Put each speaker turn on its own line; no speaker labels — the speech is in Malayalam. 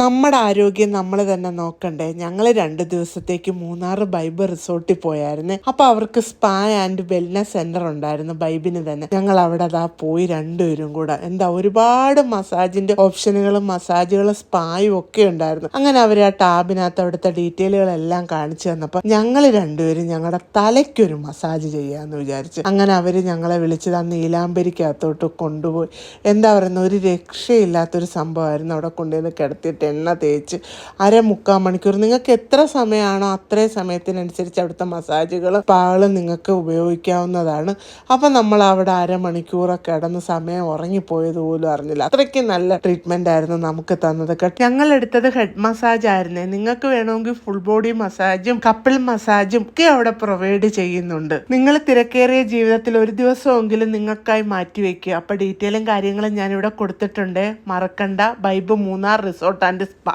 നമ്മുടെ ആരോഗ്യം നമ്മൾ തന്നെ നോക്കണ്ടേ. ഞങ്ങൾ രണ്ട് ദിവസത്തേക്ക് മൂന്നാറ് ബൈബ് റിസോർട്ടിൽ പോയായിരുന്നു. അപ്പൊ അവർക്ക് സ്പാ ആൻഡ് വെൽനസ് സെന്റർ ഉണ്ടായിരുന്നു ബൈബിന് തന്നെ. ഞങ്ങൾ അവിടെ അതാ പോയി രണ്ടുപേരും കൂടെ. എന്താ ഒരുപാട് മസാജിന്റെ ഓപ്ഷനുകളും മസാജുകളും സ്പായും ഒക്കെ ഉണ്ടായിരുന്നു. അങ്ങനെ അവർ ആ ടാബിനകത്ത് അവിടുത്തെ ഡീറ്റെയിലുകളെല്ലാം കാണിച്ചു തന്നപ്പോൾ ഞങ്ങൾ രണ്ടുപേരും ഞങ്ങളുടെ തലയ്ക്കൊരു മസാജ് ചെയ്യാന്ന് വിചാരിച്ചു അങ്ങനെ അവർ ഞങ്ങളെ വിളിച്ചത് ആ നീലാംബരിക്കകത്തോട്ട് കൊണ്ടുപോയി. എന്താ പറയുന്ന ഒരു രക്ഷയില്ലാത്തൊരു സംഭവമായിരുന്നു അവിടെ കൊണ്ടുവന്ന് കിടത്തിയിട്ട്. എണ്ണ തേച്ച് അര മുക്കാൽ മണിക്കൂർ. നിങ്ങൾക്ക് എത്ര സമയമാണോ അത്രയും സമയത്തിനനുസരിച്ച് അവിടുത്തെ മസാജുകൾ പാൾ നിങ്ങൾക്ക് ഉപയോഗിക്കാവുന്നതാണ്. അപ്പം നമ്മൾ അവിടെ അരമണിക്കൂറൊക്കെ കിടന്ന് സമയം ഉറങ്ങിപ്പോയത് പോലും അറിഞ്ഞില്ല. അത്രയ്ക്ക് നല്ല ട്രീറ്റ്മെന്റ് ആയിരുന്നു നമുക്ക് തന്നത് കേട്ടോ. ഞങ്ങൾ എടുത്തത് ഹെഡ് മസാജ് ആയിരുന്നേ. നിങ്ങൾക്ക് വേണമെങ്കിൽ ഫുൾ ബോഡി മസാജും കപ്പിൾ മസാജും ഒക്കെ അവിടെ പ്രൊവൈഡ് ചെയ്യുന്നുണ്ട്. നിങ്ങൾ തിരക്കേറിയ ജീവിതത്തിൽ ഒരു ദിവസമെങ്കിലും നിങ്ങൾക്കായി മാറ്റി വെക്കുക അപ്പോൾ ഡീറ്റെയിലും കാര്യങ്ങളും ഞാനിവിടെ കൊടുത്തിട്ടുണ്ട്. മറക്കണ്ട. Vibe Munnar resort and spa